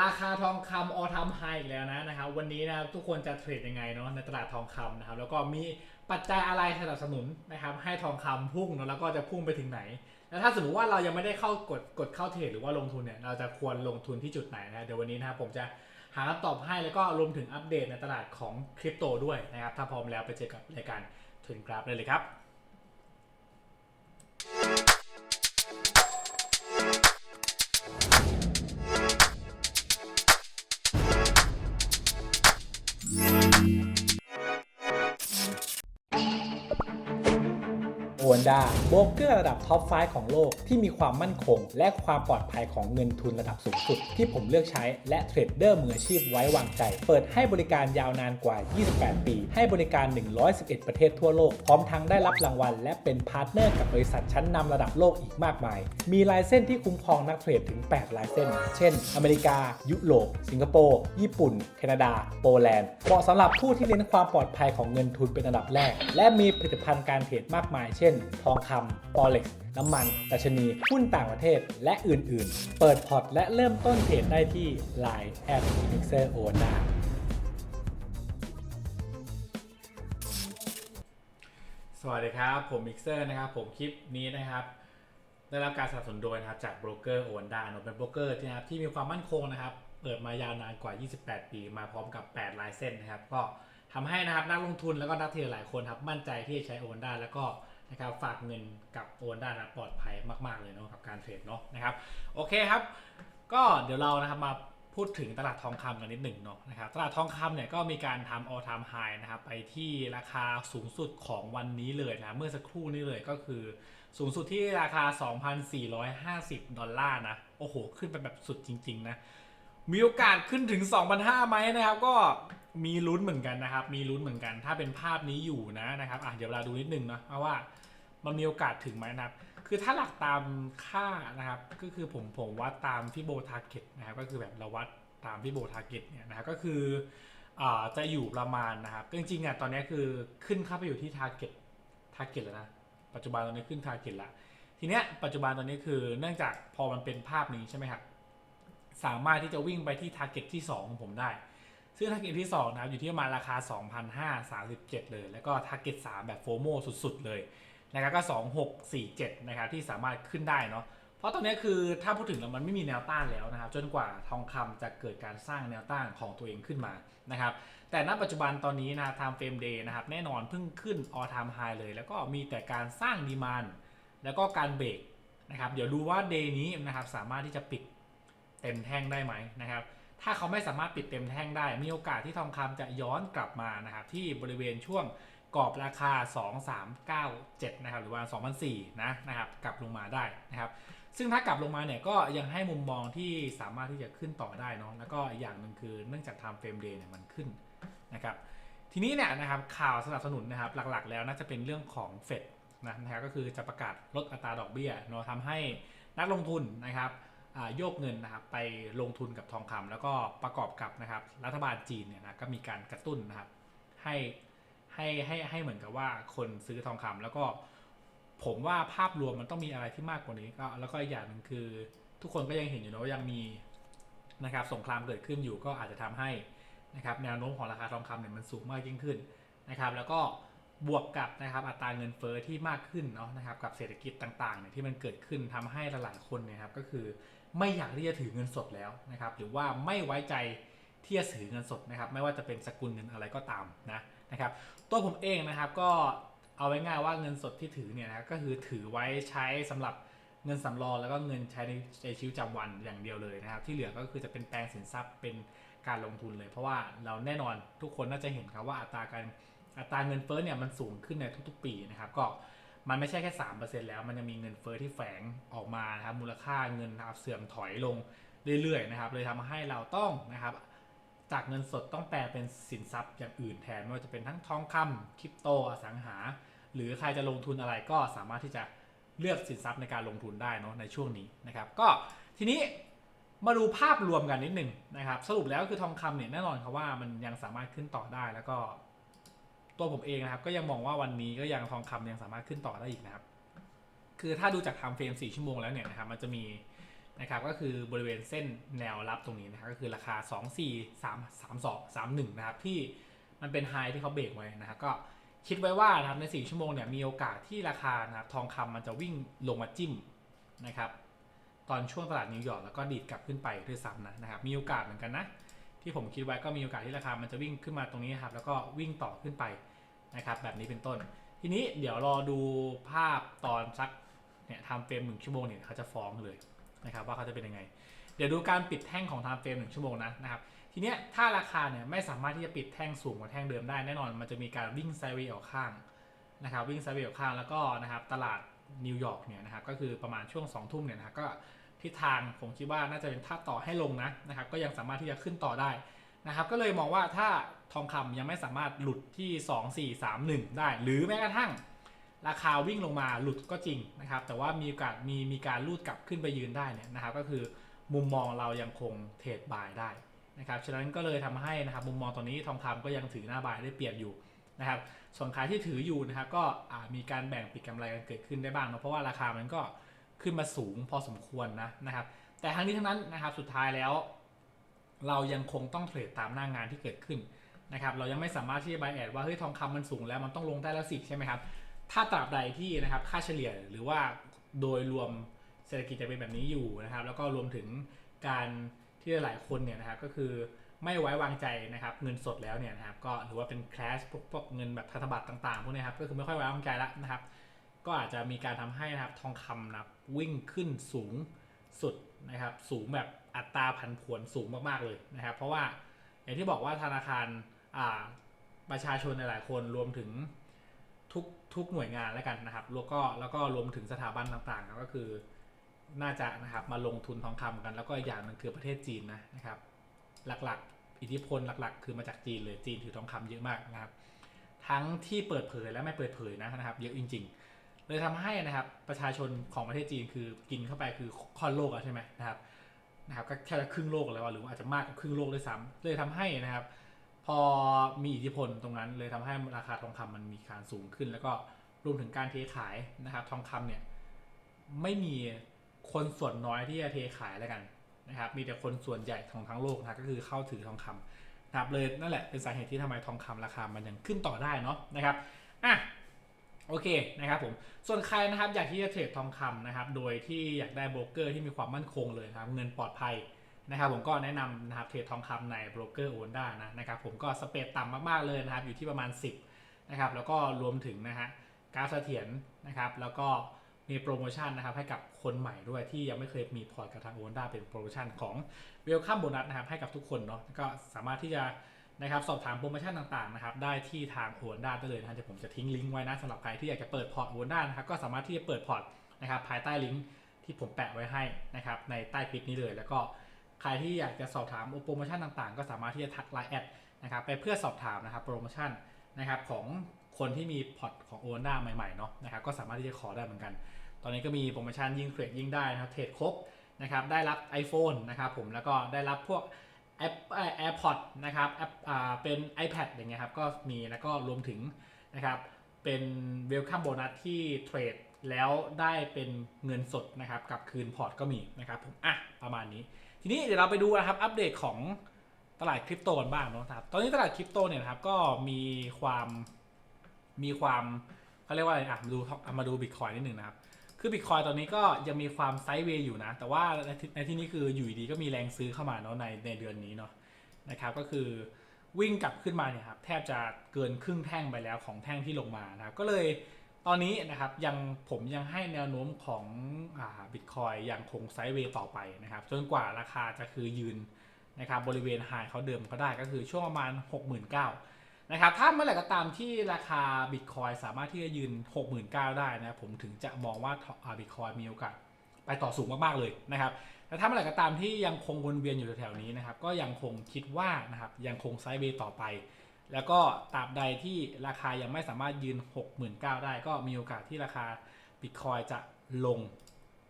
ราคาทองคำออทามไฮอีกแล้วนะนะครับวันนี้นะครับทุกคนจะเทรดยังไงเนาะในตลาดทองคำนะครับแล้วก็มีปัจจัยอะไรสนับสนุนนะครับให้ทองคำพุ่งเนาะแล้วก็จะพุ่งไปถึงไหน แล้วถ้าสมมติว่าเรายังไม่ได้เข้ากดกดเข้าเทรดหรือว่าลงทุนเนี่ยเราจะควรลงทุนที่จุดไหนนะเดี๋ยววันนี้นะครับผมจะหาคำตอบให้แล้วก็รวมถึงอัปเดตในตลาดของคริปโตด้วยนะครับถ้าพร้อมแล้วไปเจอกับรายการทุนกราฟเลยเลยครับ โอนดาโบรกเกอร์ระดับท็อป 5 ของโลกที่มีความมั่นคง และความปลอดภัยของเงินทุนระดับสูงสุด ที่ผมเลือกใช้และเทรดเดอร์มืออาชีพไว้วางใจ เปิดให้บริการยาวนานกว่า 28 ปี ให้บริการ 111 ประเทศทั่วโลก พร้อมทั้งได้รับรางวัล และเป็นพาร์ทเนอร์กับบริษัทชั้นนำระดับโลกอีกมากมาย มีลายเส้นที่คุ้มครองนักเทรดถึง 8 ลายเส้น เช่น อเมริกา ยุโรป สิงคโปร์ ญี่ปุ่น แคนาดา โปแลนด์ เหมาะสำหรับผู้ที่เน้นความปลอดภัยของเงินทุนเป็นอันดับแรก และมีผลิตภัณฑ์การเทรดมากมาย เช่นทองคำฟอเร็กน้ำมันดัชนี หุ้นต่างประเทศ และอื่นๆ เปิดพอร์ตและเริ่มต้นเทรดได้ที่ Line แอด Mixer o n a สวัสดีครับ ผมมิกเซอร์นะครับ ผมคลิปนี้นะครับ ได้รับการสนับสนุนโดยนะครับจากโบรกเกอร์โอนดาเนอะเป็นโบรกเกอร์ที่นะครับที่มีความมั่นคงนะครับ เปิดมายาวนานกว่า 28 ปี มาพร้อมกับ 8 ลายเส้นนะครับ ก็ทำให้นะครับนักลงทุนแล้วก็นักเทรดหลายคนครับมั่นใจที่จะใช้โอนดาแล้วก็ นะครับฝากเงินกับโอนไดานะปลอดภัยมากๆเลยเนาะกับการเทรดเนาะนะครับโอเคครับ ก็เดี๋ยวเรานะครับมาพูดถึงตลาดทองคำกันนิดหนึ่งเนาะนะครับตลาดทองคำเนี่ยก็มีการทำ all time high นะครับไปที่ราคาสูงสุดของวันนี้เลยนะเมื่อสักครู่นี้เลยก็คือสูงสุดที่ราคา 2,450 ดอลลาร์นะโอ้โห ขึ้นไปแบบสุดจริง ๆ นะ มีโอกาสขึ้นถึง 2,500ไหมนะครับ ก็มีลุ้นเหมือนกันนะครับ มีลุ้นเหมือนกัน ถ้าเป็นภาพนี้อยู่นะนะครับอะเดี๋ยวเราดูนิดนึงนาะว่า มันมีโอกาสถึงไหมนะครับ คือถ้าหลักตามค่านะครับ ก็คือผมผมวัดตามที่โบทาร์เก็ตนะครับ ก็คือแบบเราวัดตามที่โบทาร์เก็ตเนี่ยนะครับ ก็คืออจะอยู่ประมาณนะครับ จริงๆอะตอนนี้คือขึ้นข้าไปอยู่ที่ทาร์เก็ตทาร์เก็ตแล้วนะ ปัจจุบันตอนนี้ขึ้นทาร์เก็ตละทีเนี้ยปัจจุบันตอนนี้คือเนื่องจากพอมันเป็นภาพนี้ใช่ไหมครับ สามารถที่จะวิ่งไปที่ทาร์เก็ตที่ 2 ของผมได้ ซึ่งทาร์เก็ตที่ 2 นะครับอยู่ที่ประมาณราคา 2,537 เลย แล้วก็ทาร์เก็ต3แบบโฟโมสุดๆเลย นะครับก็ 2647นะครับที่สามารถขึ้นได้เนาะเพราะตอนนี้คือถ้าพูดถึงแล้วมันไม่มีแนวต้านแล้วนะครับ จนกว่าทองคำจะเกิดการสร้างแนวต้านของตัวเองขึ้นมานะครับแต่ณปัจจุบันตอนนี้นะครับ time frame day นะครับแน่นอนเพิ่งขึ้น all time high เลย แล้วก็มีแต่การสร้างดีมานแล้วก็การเบรกนะครับเดี๋ยวดูว่า day นี้นะครับสามารถที่จะปิดเต็มแท่งได้ไหมนะครับถ้าเขาไม่สามารถปิดเต็มแท่งได้ มีโอกาสที่ทองคำจะย้อนกลับมานะครับที่บริเวณช่วง กรอบราคา 2397 นะครับหรือว่า2004นะนะครับกลับลงมาได้นะครับ ซึ่งถ้ากลับลงมาเนี่ยก็ยังให้มุมมองที่สามารถที่จะขึ้นต่อได้เนาะแล้วก็อีกอย่างหนึ่งคือเนื่องจาก time frame day เนี่ยมันขึ้นนะครับทีนี้เนี่ยนะครับข่าวสนับสนุนนะครับหลักๆ แล้วน่าจะเป็นเรื่องของเฟดนะนะครับก็คือจะประกาศลดอัตราดอกเบี้ยเนาะทำให้นักลงทุนนะครับโยกเงินนะครับไปลงทุนกับทองคำแล้วก็ประกอบกับนะครับรัฐบาลจีนเนี่ยนะก็มีการกระตุ้นนะครับให้ ให้ให้ให้เหมือนกับว่าคนซื้อทองคำแล้วก็ผมว่าภาพรวมมันต้องมีอะไรที่มากกว่านี้ก็แล้วก็อีกอย่างหนึ่งคือ ทุกคนก็ยังเห็นอยู่นะว่ายังมีนะครับสงครามเกิดขึ้นอยู่ก็อาจจะทำให้นะครับแนวโน้มของราคาทองคำเนี่ยมันสูงมากยิ่งขึ้นนะครับ แล้วก็บวกกับนะครับอัตราเงินเฟ้อที่มากขึ้นเนาะนะครับกับเศรษฐกิจต่างๆเนี่ยที่มันเกิดขึ้นทำให้หลายๆคนเนี่ยครับก็คือไม่อยากที่จะถือเงินสดแล้วนะครับหรือว่าไม่ไว้ใจที่จะถือเงินสดนะครับ ไม่ว่าจะเป็นสกุลเงินอะไรก็ตามนะ นะครับตัวผมเองนะครับก็เอาไว้ง่ายว่าเงินสดที่ถือเนี่ยนะก็คือถือไว้ใช้สำหรับเงินสำรองแล้วก็เงินใช้ในในชีวิตประจำวันอย่างเดียวเลยนะครับ ที่เหลือก็คือจะเป็นแปลงสินทรัพย์เป็นการลงทุนเลย เพราะว่าเราแน่นอนทุกคนน่าจะเห็นครับว่าอัตราการอัตราเงินเฟ้อเนี่ยมันสูงขึ้นในทุกๆ ปีนะครับก็มันไม่ใช่แค่สามเปอร์เซ็นต์แล้วมันยังมีเงินเฟ้อที่แฝงออกมานะครับมูลค่าเงินนะครับเสื่อมถอยลงเรื่อยๆนะครับเลยทำให้เราต้องนะครับ จากเงินสดต้องแปลเป็นสินทรัพย์อย่างอื่นแทนไม่ว่าจะเป็นทั้งทองคำคริปโตอสังหา หรือใครจะลงทุนอะไรก็สามารถที่จะเลือกสินทรัพย์ในการลงทุนได้เนาะในช่วงนี้นะครับ ก็ทีนี้มาดูภาพรวมกันนิดหนึ่งนะครับ สรุปแล้วคือทองคำเนี่ยแน่นอนครับว่ามันยังสามารถขึ้นต่อได้แล้วก็ ตัวผมเองนะครับ ก็ยังมองว่าวันนี้ก็ยังทองคำยังสามารถขึ้นต่อได้อีกนะครับ คือถ้าดูจากทม์เฟรม4ชั่วโมงแล้วเนี่ยนะครับมันจะมี นะครับก็คือบริเวณเส้นแนวรับตรงนี้นะครับก็คือราคา 2 4 3 3 2 3 1นะครับที่มันเป็นไฮที่เขาเบรกไว้นะครับก็คิดไว้ว่านะครับใน 4 ชั่วโมงเนี่ยมีโอกาสที่ราคานะครับทองคำมันจะวิ่งลงมาจิ้มนะครับตอนช่วงตลาดนิวยอร์กแล้วก็ดีดกลับขึ้นไปด้วยซ้ำนะนะครับมีโอกาสเหมือนกันนะที่ผมคิดไว้ก็มีโอกาสที่ราคามันจะวิ่งขึ้นมาตรงนี้ครับแล้วก็วิ่งต่อขึ้นไปนะครับแบบนี้เป็นต้น ทีนี้เดี๋ยวรอดูภาพตอนสักเนี่ยทำเฟรมหนึ่งชั่วโมงเนี่ยเขาจะฟ้องเลย นะครับว่าเขาจะเป็นยังไง เดี๋ยวดูการปิดแท่งของไทำเฟรมหนึ่งชั่วโมงนะนะครับทีเนี้ยถ้าราคาเนี่ยไม่สามารถที่จะปิดแท่งสูงกว่าแท่งเดิมได้แน่นอนมันจะมีการวิ่งไซด์เวย์ออกข้างนะครับวิ่งไซด์เวย์ออกข้างแล้วก็นะครับตลาดนิวยอร์กเนี่ยนะครับก็คือประมาณช่วง2องทุ่มเนี่ยนะครับก็ทิศทางผมคิดว่าน่าจะเป็นท่าต่อให้ลงนะนะครับก็ยังสามารถที่จะขึ้นต่อได้นะครับก็เลยมองว่าถ้าทองคำยังไม่สามารถหลุดที่ 2 4 3 1 ได้ หรือแม้กระทั่ง ราคาวิ่งลงมาหลุดก็จริงนะครับ แต่ว่ามีโอกาสมีมีการลูดกลับขึ้นไปยืนได้เนี่ยนะครับ ก็คือมุมมองเรายังคงเทรดบายได้นะครับฉะนั้นก็เลยทำให้นะครับมุมมองตอนนี้ทองคำก็ยังถือหน้าบายได้เปรียบอยู่นะครับส่วนขายที่ถืออยู่นะครับก็มีการแบ่งปิดกำไรกันเกิดขึ้นได้บ้างเนะเพราะว่าราคามันก็ขึ้นมาสูงพอสมควรนะนะครับ แต่ทั้งนี้ทั้งนั้นนะครับสุดท้ายแล้ว เรายังคงต้องเทรดตามหน้างานที่เกิดขึ้นนะครับ เรายังไม่สามารถที่จะบายแอดว่าเฮ้ยทองคำมันสูงแล้วมันต้องลงได้แล้วสิใช่ไหมครับ ถ้าตราบใดที่นะครับค่าเฉลี่ยหรือว่าโดยรวมเศรษฐกิจจะเป็นแบบนี้อยู่นะครับ แล้วก็รวมถึงการที่หลายคนเนี่ยนะครับก็คือไม่ไว้วางใจนะครับเงินสดแล้วเนี่ยนะครับก็หรือว่าเป็นแคลชพวกพวกเงินแบบพันธบัตรต่างๆพวกนี้ครับก็คือไม่ค่อยไว้วางใจแล้วนะครับ ก็อาจจะมีการทำให้นะครับทองคำนะครับวิ่งขึ้นสูงสุดนะครับ สูงแบบอัตราผันผวนสูงมากๆเลยนะครับ เพราะว่าอย่างที่บอกว่าธนาคารประชาชนหลายๆคนรวมถึง ทุกทุกหน่วยงานแล้วกันนะครับแล้วก็แล้วก็รวมถึงสถาบันต่างๆก็คือน่าจะนะครับมาลงทุนทองคำกัน แล้วก็อีกอย่างหนึงคือประเทศจีนนะนะครับ หลักๆ อิทธิพลหลักๆ คือมาจากจีนเลยจีนถือทองคำเยอะมากนะครับ ทั้งที่เปิดเผยและไม่เปิดเผยนะนะครับ เยอะจริง ๆ เลยทำให้นะครับประชาชนของประเทศจีนคือกินเข้าไปคือค่อนโลกอะใช่ไหมนะครับนะครับก็แค่ครึ่งโลกแล้วะหรือว่าอาจจะมากกว่าครึ่งโลกด้วยซ้ำเลยทำให้นะครับ พอมีอิทธิพลตรงนั้นเลยทำให้ราคาทองคำมันมีการสูงขึ้น แล้วก็รวมถึงการเทขายนะครับ ทองคำเนี่ยไม่มีคนส่วนน้อยที่จะเทขายแล้วกันนะครับ มีแต่คนส่วนใหญ่ของทั้งโลกนะก็คือเข้าถือทองคำนะครับเลยนั่นแหละเป็นสาเหตุที่ทำไมทองคำราคามันยังขึ้นต่อได้เนาะนะครับอะโอเคนะครับผมส่วนใครนะครับอยากที่จะเทรดทองคำนะครับ โดยที่อยากได้โบรกเกอร์ที่มีความมั่นคงเลยครับเงินปลอดภัย นะครับผมก็แนะนำนะครับเทรดทองคำในโบรกเกอร์โอนด้านะนะครับผมก็สเปรดต่ำมากๆเลยนะครับอยู่ที่ประมาณ 10นะครับแล้วก็รวมถึงนะฮะกราฟเสถียรนะครับแล้วก็มีโปรโมชั่นนะครับให้กับคนใหม่ด้วยที่ยังไม่เคยมีพอร์ตกับทางโอนด้าเป็นโปรโมชั่นของเวลคัมโบนัสนะครับให้กับทุกคนเนาะก็สามารถที่จะนะครับสอบถามโปรโมชั่นต่างๆนะครับได้ที่ทางโอนด้าได้เลยนะเดี๋ยวผมจะทิ้งลิงก์ไว้นะสำหรับใครที่อยากจะเปิดพอร์ตโอนด้านะครับก็สามารถที่จะเปิดพอร์ตนะครับภายใต้ลิงก์ที่ผมแปะไว้ให้นะครับในใต้คลิปนี้เลยแล้วก็ ใครที่อยากจะสอบถามโปรโมชั่นต่างๆ ก็สามารถที่จะทักไลน์แอดนะครับไปเพื่อสอบถามนะครับโปรโมชั่นนะครับของคนที่มีพอร์ตของโอนด้าใหม่ๆเนาะนะครับก็สามารถที่จะขอได้เหมือนกัน ตอนนี้ก็มีโปรโมชั่นยิ่งเทรดยิ่งได้นะครับเทรดครบนะครับได้รับ iPhone นะครับผมแล้วก็ได้รับพวกแอปแอร์พอดนะครับแอปอ่าเป็น iPad อย่างเงี้ยครับก็มีแล้วก็รวมถึงนะครับเป็นเวลคัมโบนัสที่เทรด แล้วได้เป็นเงินสดนะครับกลับคืนพอร์ตก็มีนะครับผมอะประมาณนี้ ทีนี้เดี๋ยวเราไปดูนะครับอัปเดตของตลาดคริปโตกันบ้างเนาะครับ ตอนนี้ตลาดคริปโตเนี่ยนะครับก็มีความมีความเขาเรียกว่าอะไรอะมาดูมาดูบิตคอยนิดหนึ่งนะครับ คือบิตคอยตอนนี้ก็ยังมีความไซด์เวย์อยู่นะ แต่ว่าในที่นี้คืออยู่ดีก็มีแรงซื้อเข้ามาเนาะในในเดือนนี้เนาะนะครับก็คือวิ่งกลับขึ้นมาเนี่ยครับแทบจะเกินครึ่งแท่งไปแล้วของแท่งที่ลงมานะครับก็เลย ตอนนี้นะครับยังผมยังให้แนวโน้มของบิตคอยยังคงไซด์เวย์ต่อไปนะครับ จนกว่าราคาจะคือยืนนะครับบริเวณไฮเขาเดิมก็ได้ก็คือช่วงประมาณ 69,000นะครับถ้าเมื่อไหร่ก็ตามที่ราคาบิตคอยสามารถที่จะยืน 69,000 ได้นะผมถึงจะมองว่าบิตคอยมีโอกาสไปต่อสูงมากๆเลยนะครับแต่ถ้าเมื่อไหร่ก็ตามที่ยังคงวนเวียนอยู่แถวๆนี้นะครับก็ยังคงคิดว่านะครับยังคงไซด์เวย์ต่อไป แล้วก็ตราบใดที่ราคายังไม่สามารถยืน 69,000 ได้ ก็มีโอกาสที่ราคาบิตคอยจะลง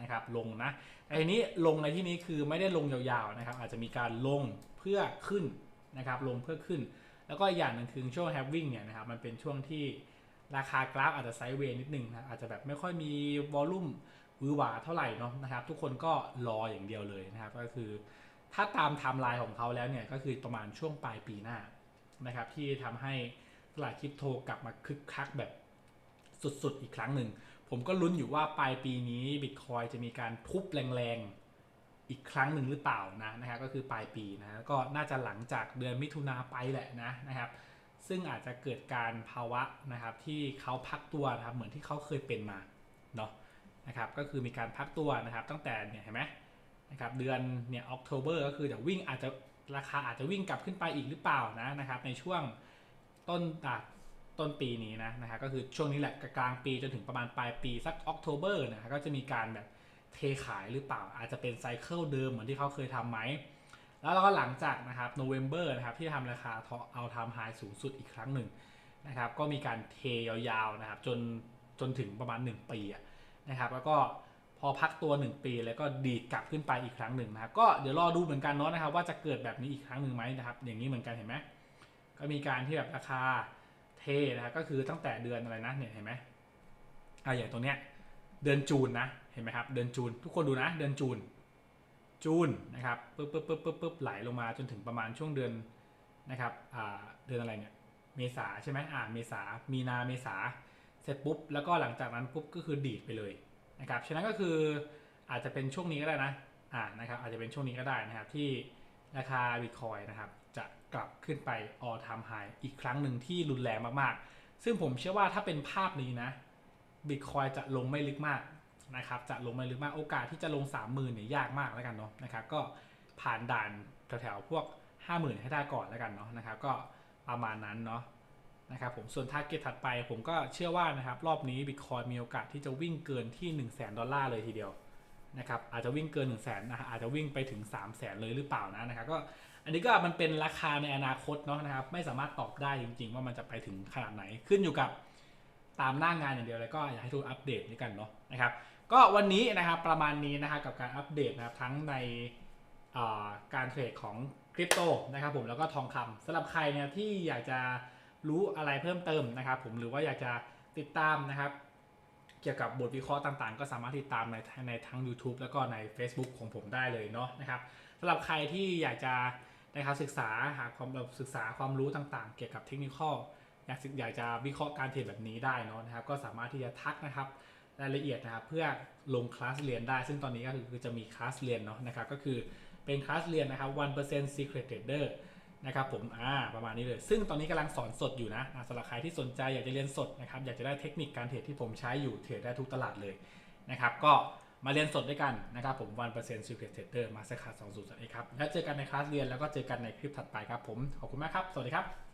นะครับลงนะแต่ทีนี้ลงในที่นี้คือไม่ได้ลงยาวๆนะครับอาจจะมีการลงเพื่อขึ้นนะครับลงเพื่อขึ้น แล้วก็อีกอย่างหนึ่งคือช่วงแฮปวิ่งเนี่ยนะครับมันเป็นช่วงที่ราคากราฟอาจจะไซด์เวย์นิดนึงนะอาจจะแบบไม่ค่อยมีวอลลุ่มวือหวาเท่าไหร่เนาะนะครับทุกคนก็รออย่างเดียวเลยนะครับก็คือถ้าตามไทม์ไลน์ของเขาแล้วเนี่ยก็คือประมาณช่วงปลายปีหน้า นะครับที่ทำให้ตลาดคริปโตกลับมาคึกคักแบบสุดๆ อีกครั้งหนึ่ง ผมก็ลุ้นอยู่ว่าปลายปีนี้บิตคอยจะมีการทุบแรงๆ อีกครั้งหนึ่งหรือเปล่านะนะครับก็คือปลายปีนะก็น่าจะหลังจากเดือนมิถุนาไปแหละนะนะครับ ซึ่งอาจจะเกิดการภาวะนะครับที่เขาพักตัวนะครับเหมือนที่เขาเคยเป็นมาเนาะนะครับก็คือมีการพักตัวนะครับตั้งแต่เนี่ยเห็นไหมนะครับเดือนเนี่ยออกโทเบอร์ก็คือจะวิ่งอาจจะ ราคาอาจจะวิ่งกลับขึ้นไปอีกหรือเปล่านะนะครับ ในช่วงต้นต้นปีนี้นะนะครับก็คือช่วงนี้แหละกลางปีจนถึงประมาณปลายปีสักออกโทเบอร์นะครับก็จะมีการแบบเทขายหรือเปล่า อาจจะเป็นไซเคิลเดิมเหมือนที่เขาเคยทำไหมแล้วเราก็หลังจากนะครับโนเวม ber นะครับที่ทำราคาเอาทำไฮสูงสุดอีกครั้งหนึ่งนะครับ ก็มีการเทยาวๆนะครับจนจนถึงประมาณ 1 ปีนะครับ แล้วก็ พอพักตัว1ปีแล้วก็ดีดกลับขึ้นไปอีกครั้งหนึ่งนะครับก็เดี๋ยวรอดูเหมือนกันเนาะนะครับ ว่าจะเกิดแบบนี้อีกครั้งหนึ่งไหมนะครับ อย่างนี้เหมือนกันเห็นไหมก็มีการที่แบบราคาเทนะครับก็คือตั้งแต่เดือนอะไรนะเนี่ยเห็นไหมอ่าอย่างตรงเนี้ยเดือนจูนนะเห็นไหมครับเดือนจูน ทุกคนดูนะ เดือนจูนจูนนะครับปึ๊บปึ๊บปึ๊บปึ๊บปึ๊บไหลลงมาจนถึงประมาณช่วงเดือนนะครับอ่าเดือนอะไรเนี่ยเมษาใช่ไหมอ่าเมษามีนาเมษาเสร็จปุ๊บแล้วก็หลังจากนั้นปุ๊บก็คือดีดไปเลย นะครับฉะนั้นก็คืออาจจะเป็นช่วงนี้ก็ได้นะอ่านะครับอาจจะเป็นช่วงนี้ก็ได้นะครับที่ราคาบิตคอยนะครับจะกลับขึ้นไป all time high อีกครั้งหนึ่งที่รุนแรงมากๆ ซึ่งผมเชื่อว่าถ้าเป็นภาพนี้นะบิตคอยจะลงไม่ลึกมากนะครับจะลงไมาลึกมากโอกาสที่จะลง 3 0,000เนี่ยยากมากแล้วกันเนาะนะครับก็ผ่านด่านแถวๆพวก 50,000 ให้ได้ก่อนแล้วกันเนาะนะครับก็ประมาณนั้นเนาะ นะครับผมส่วนทาร์เก็ตถัดไปผมก็เชื่อว่านะครับรอบนี้ Bitcoin มีโอกาสที่จะวิ่งเกินที่ 1 0 0 0 0แดอลลาร์เลยทีเดียวนะครับอาจจะวิ่งเกิน 1 0 0 0 0แสนนะฮะอาจจะวิ่งไปถึง 3 0 0แสนเลยหรือเปล่านะนะครับก็อันนี้ก็มันเป็นราคาในอนาคตเนาะนะครับไม่สามารถตอบได้จริง ๆ ว่ามันจะไปถึงขนาดไหนขึ้นอยู่กับตามหน้างงานอย่างเดียวเลยก็อยากให้ทุกอัปเดตนี้กันเนาะนะครับก็วันนี้นะครับประมาณนี้นะครับกับการอัปเดตนะครับทั้งในการเทรดของคริปโตนะครับผมแล้วก็ทองคำสำหรับใครเนี่ยที่อยากจะ รู้อะไรเพิ่มเติมนะครับ ผมหรือว่าอยากจะติดตามนะครับ เกี่ยวกับบทวิเคราะห์ต่างๆ ก็สามารถติดตามในในทั้ง YouTube แล้วก็ใน Facebook ของผมได้เลยเนาะนะครับสำหรับใครที่อยากจะนะครับศึกษาหาความศึกษาความรู้ต่างๆ เกี่ยวกับเทคนิคอยากศึกอยากจะวิเคราะห์การเทรดแบบนี้ได้เนาะนะครับ ก็สามารถที่จะทักนะครับรายละเอียดนะครับเพื่อลงคลาสเรียนได้ ซึ่งตอนนี้ก็คือจะมีคลาสเรียนเนาะนะครับก็คือเป็นคลาสเรียนนะครับ1% secret trader นะครับผมอ่าประมาณนี้เลย ซึ่งตอนนี้กำลังสอนสดอยู่นะสำหรับใครที่สนใจอยากจะเรียนสดนะครับอยากจะได้เทคนิคการเทรดที่ผมใช้อยู่เทรดได้ทุกตลาดเลยนะครับก็มาเรียนสดด้วยกันนะครับผม1% secret trader masterclass 2 0 1ครับแล้วเจอกันในคลาสเรียนแล้วก็เจอกันในคลิปถัดไปครับผมขอบคุณมากครับ สวัสดีครับ